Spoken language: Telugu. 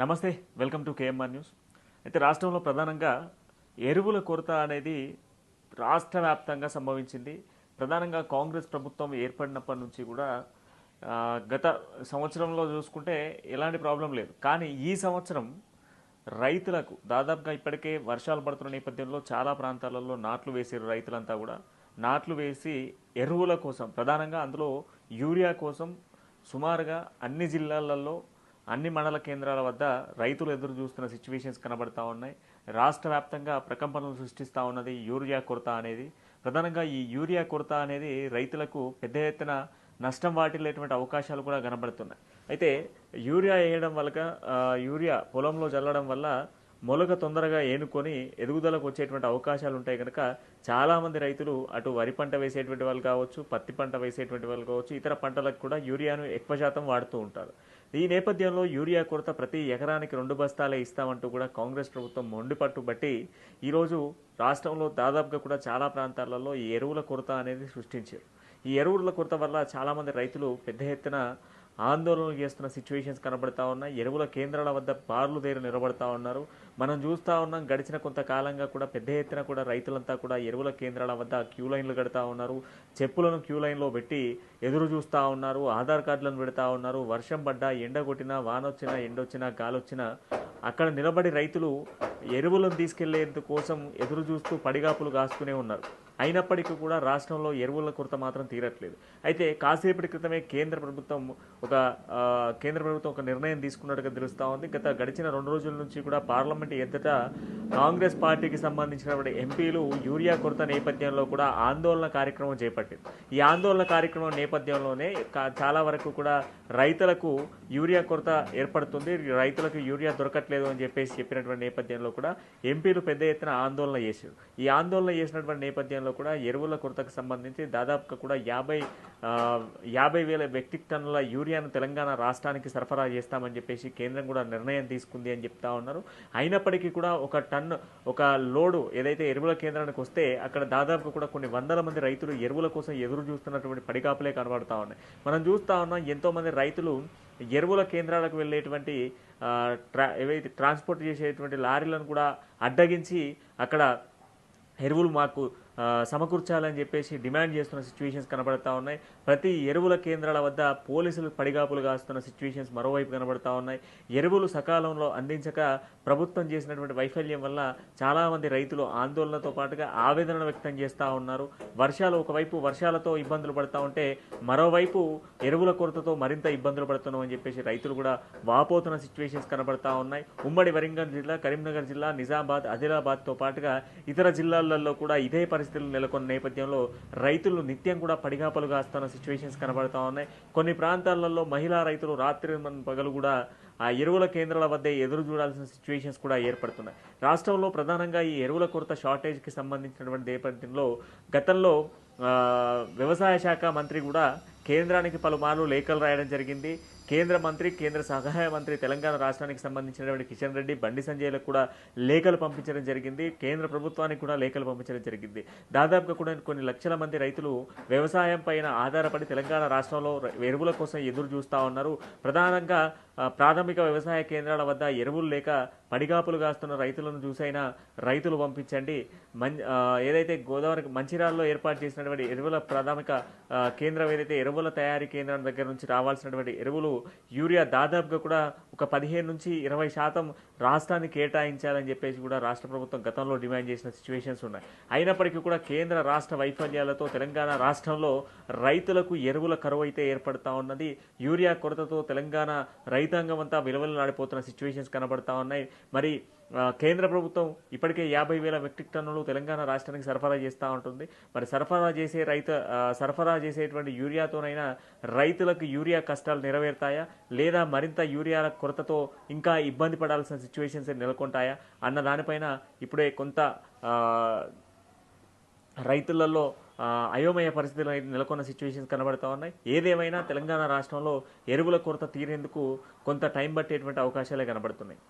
నమస్తే వెల్కమ్ టు కేఎంఆర్ న్యూస్. అయితే రాష్ట్రంలో ప్రధానంగా ఎరువుల కొరత అనేది రాష్ట్ర వ్యాప్తంగా సంభవించింది. ప్రధానంగా కాంగ్రెస్ ప్రభుత్వం ఏర్పడినప్పటి నుంచి కూడా గత సంవత్సరంలో చూసుకుంటే ఎలాంటి ప్రాబ్లం లేదు. కానీ ఈ సంవత్సరం రైతులకు దాదాపుగా ఇప్పటికే వర్షాలు పడుతున్న నేపథ్యంలో చాలా ప్రాంతాలలో నాట్లు వేసారు రైతులంతా కూడా. నాట్లు వేసి ఎరువుల కోసం ప్రధానంగా అందులో యూరియా కోసం సుమారుగా అన్ని జిల్లాలలో అన్ని మండల కేంద్రాల వద్ద రైతులు ఎదురు చూస్తున్న సిచ్యువేషన్స్ కనబడతా ఉన్నాయి. రాష్ట్ర వ్యాప్తంగా ప్రకంపనలు సృష్టిస్తూ ఉన్నది యూరియా కొరత అనేది. ప్రధానంగా ఈ యూరియా కొరత అనేది రైతులకు పెద్ద ఎత్తున నష్టం వాటిల్లేటువంటి అవకాశాలు కూడా కనబడుతున్నాయి. అయితే యూరియా వేయడం వల్ల యూరియా పొలంలో చల్లడం వల్ల మొలక తొందరగా ఏనుకొని ఎదుగుదలకు వచ్చేటువంటి అవకాశాలు ఉంటాయి కనుక చాలామంది రైతులు అటు వరి పంట వేసేటువంటి వాళ్ళు కావచ్చు పత్తి పంట వేసేటువంటి వాళ్ళు కావచ్చు ఇతర పంటలకు కూడా యూరియాను ఎక్కువ శాతం వాడుతూ ఉంటారు. ఈ నేపథ్యంలో యూరియా కొరత ప్రతి ఎకరానికి రెండు బస్తాలే ఇస్తామంటూ కూడా కాంగ్రెస్ ప్రభుత్వం మొండిపట్టు బట్టి ఈరోజు రాష్ట్రంలో దాదాపుగా కూడా చాలా ప్రాంతాలలో ఈ ఎరువుల కొరత అనేది సృష్టించారు. ఈ ఎరువుల కొరత వల్ల చాలామంది రైతులు పెద్ద ఎత్తున ఆందోళనలు చేస్తున్న సిచ్యువేషన్స్ కనబడతా ఉన్నాయి. ఎరువుల కేంద్రాల వద్ద బార్లు దగ్గర నిలబడతా ఉన్నారు. మనం చూస్తూ ఉన్నాం గడిచిన కొంతకాలంగా కూడా పెద్ద ఎత్తున కూడా రైతులంతా కూడా ఎరువుల కేంద్రాల వద్ద క్యూ లైన్లు కడతా ఉన్నారు. చెప్పులను క్యూ లైన్లో పెట్టి ఎదురు చూస్తూ ఉన్నారు. ఆధార్ కార్డులను పెడతా ఉన్నారు. వర్షం పడ్డా ఎండ కొట్టినా వానొచ్చినా ఎండొచ్చినా గాలొచ్చినా అక్కడ నిలబడి రైతులు ఎరువులను తీసుకెళ్ళేందుకోసం ఎదురు చూస్తూ పడిగాపులు కాసుకునే ఉన్నారు. అయినప్పటికీ కూడా రాష్ట్రంలో ఎరువుల కొరత మాత్రం తీరట్లేదు. అయితే కాసేపటి క్రితమే కేంద్ర ప్రభుత్వం ఒక కేంద్ర ప్రభుత్వం ఒక నిర్ణయం తీసుకున్నట్టుగా తెలుస్తూ ఉంది. గత గడిచిన రెండు రోజుల నుంచి కూడా పార్లమెంట్ ఎద్దట కాంగ్రెస్ పార్టీకి సంబంధించినటువంటి ఎంపీలు యూరియా కొరత నేపథ్యంలో కూడా ఆందోళన కార్యక్రమం చేపట్టింది. ఈ ఆందోళన కార్యక్రమం నేపథ్యంలోనే కా- చాలా వరకు కూడా రైతులకు యూరియా కొరత ఏర్పడుతుంది. రైతులకు యూరియా దొరకట్లేదు అని చెప్పేసి చెప్పినటువంటి నేపథ్యంలో కూడా ఎంపీలు పెద్ద ఎత్తున ఆందోళన చేశారు. ఈ ఆందోళన చేసినటువంటి నేపథ్యంలో కూడా ఎరువుల కొరతకు సంబంధించి దాదాపుగా కూడా యాభై యాభై వేల మెట్రిక్ టన్నుల యూరియాను తెలంగాణ రాష్ట్రానికి సరఫరా చేస్తామని చెప్పేసి కేంద్రం కూడా నిర్ణయం తీసుకుంది అని చెప్తా ఉన్నారు. అయినప్పటికీ కూడా ఒక టన్ ఒక లోడు ఏదైతే ఎరువుల కేంద్రానికి వస్తే అక్కడ దాదాపు కూడా కొన్ని వందల మంది రైతులు ఎరువుల కోసం ఎదురు చూస్తున్నటువంటి పడికాపులే కనబడతా ఉన్నాయి. మనం చూస్తూ ఉన్నాం ఎంతోమంది రైతులు ఎరువుల కేంద్రాలకు వెళ్ళేటువంటి ట్రా ఏవైతే ట్రాన్స్పోర్ట్ చేసేటువంటి లారీలను కూడా అడ్డగించి అక్కడ ఎరువులు మాకు సమకూర్చాలని చెప్పేసి డిమాండ్ చేస్తున్న సిచ్యువేషన్స్ కనబడతా ఉన్నాయి. ప్రతి ఎరువుల కేంద్రాల వద్ద పోలీసులు పడిగాపులు కాస్తున్న సిచ్యువేషన్స్ మరోవైపు కనబడతా ఉన్నాయి. ఎరువులు సకాలంలో అందించక ప్రభుత్వం చేసినటువంటి వైఫల్యం వల్ల చాలామంది రైతులు ఆందోళనతో పాటుగా ఆవేదన వ్యక్తం చేస్తూ ఉన్నారు. వర్షాలు ఒకవైపు వర్షాలతో ఇబ్బందులు పడతా ఉంటే మరోవైపు ఎరువుల కొరతతో మరింత ఇబ్బందులు పడుతున్నాం అని చెప్పేసి రైతులు కూడా వాపోతున్న సిచ్యువేషన్స్ కనబడతా ఉన్నాయి. ఉమ్మడి వరంగల్ జిల్లా కరీంనగర్ జిల్లా నిజామాబాద్ ఆదిలాబాద్తో పాటుగా ఇతర జిల్లాలలో కూడా ఇదే పరిస్థితి పరిస్థితులు నెలకొన్న నేపథ్యంలో రైతులు నిత్యం కూడా పడిగాపలు కాస్తున్న సిచ్యువేషన్స్ కనబడతా ఉన్నాయి. కొన్ని ప్రాంతాలలో మహిళా రైతులు రాత్రి పగలు కూడా ఆ ఎరువుల కేంద్రాల వద్ద ఎదురు చూడాల్సిన సిచ్యువేషన్స్ కూడా ఏర్పడుతున్నాయి. రాష్ట్రంలో ప్రధానంగా ఈ ఎరువుల కొరత షార్టేజ్కి సంబంధించినటువంటి నేపథ్యంలో గతంలో వ్యవసాయ శాఖ మంత్రి కూడా కేంద్రానికి పలుమార్లు లేఖలు రాయడం జరిగింది. కేంద్ర మంత్రి కేంద్ర సహాయ మంత్రి తెలంగాణ రాష్ట్రానికి సంబంధించినటువంటి కిషన్ రెడ్డి బండి సంజయ్లకు కూడా లేఖలు పంపించడం జరిగింది. కేంద్ర ప్రభుత్వానికి కూడా లేఖలు పంపించడం జరిగింది. దాదాపుగా కూడా కొన్ని లక్షల మంది రైతులు వ్యవసాయం పైన ఆధారపడి తెలంగాణ రాష్ట్రంలో ఎరువుల కోసం ఎదురు చూస్తూ ఉన్నారు. ప్రధానంగా ప్రాథమిక వ్యవసాయ కేంద్రాల వద్ద ఎరువులు లేక పడిగాపులు కాస్తున్న రైతులను చూసైనా రైతులు పంపించండి. మం ఏదైతే గోదావరి మంచిర్యాలలో ఏర్పాటు చేసినటువంటి ఎరువుల ప్రాథమిక కేంద్రం ఏదైతే ఎరువుల తయారీ కేంద్రం దగ్గర నుంచి రావాల్సినటువంటి ఎరువులు యూరియా దాదాపుగా కూడా ఒక పదిహేను నుంచి ఇరవై శాతం రాష్ట్రాన్ని కేటాయించాలని చెప్పేసి కూడా రాష్ట్ర ప్రభుత్వం గతంలో డిమాండ్ చేసిన సిచ్యువేషన్స్ ఉన్నాయి. అయినప్పటికీ కూడా కేంద్ర రాష్ట్ర వైఫల్యాలతో తెలంగాణ రాష్ట్రంలో రైతులకు ఎరువుల కరువు అయితే ఏర్పడతా ఉన్నది. యూరియా కొరతతో తెలంగాణ రైతాంగం అంతా విలువలాడిపోతున్న సిచ్యువేషన్స్ కనబడతా ఉన్నాయి. మరి కేంద్ర ప్రభుత్వం ఇప్పటికే యాభై వేల మెట్రిక్ టన్నులు తెలంగాణ రాష్ట్రానికి సరఫరా చేస్తూ ఉంటుంది. మరి సరఫరా చేసే రైతు సరఫరా చేసేటువంటి యూరియాతోనైనా రైతులకు యూరియా కష్టాలు నెరవేరుతాయా? లేదా మరింత యూరియాల కొరతతో ఇంకా ఇబ్బంది పడాల్సిన సిచ్యువేషన్స్ నెలకొంటాయా? అన్న దానిపైన ఇప్పుడే కొంత రైతులలో అయోమయ పరిస్థితులు అయితే నెలకొన్న సిచ్యువేషన్స్ కనబడతా ఉన్నాయి. ఏదేమైనా తెలంగాణ రాష్ట్రంలో ఎరువుల కొరత తీరేందుకు కొంత టైం పట్టేటువంటి అవకాశాలే కనబడుతున్నాయి.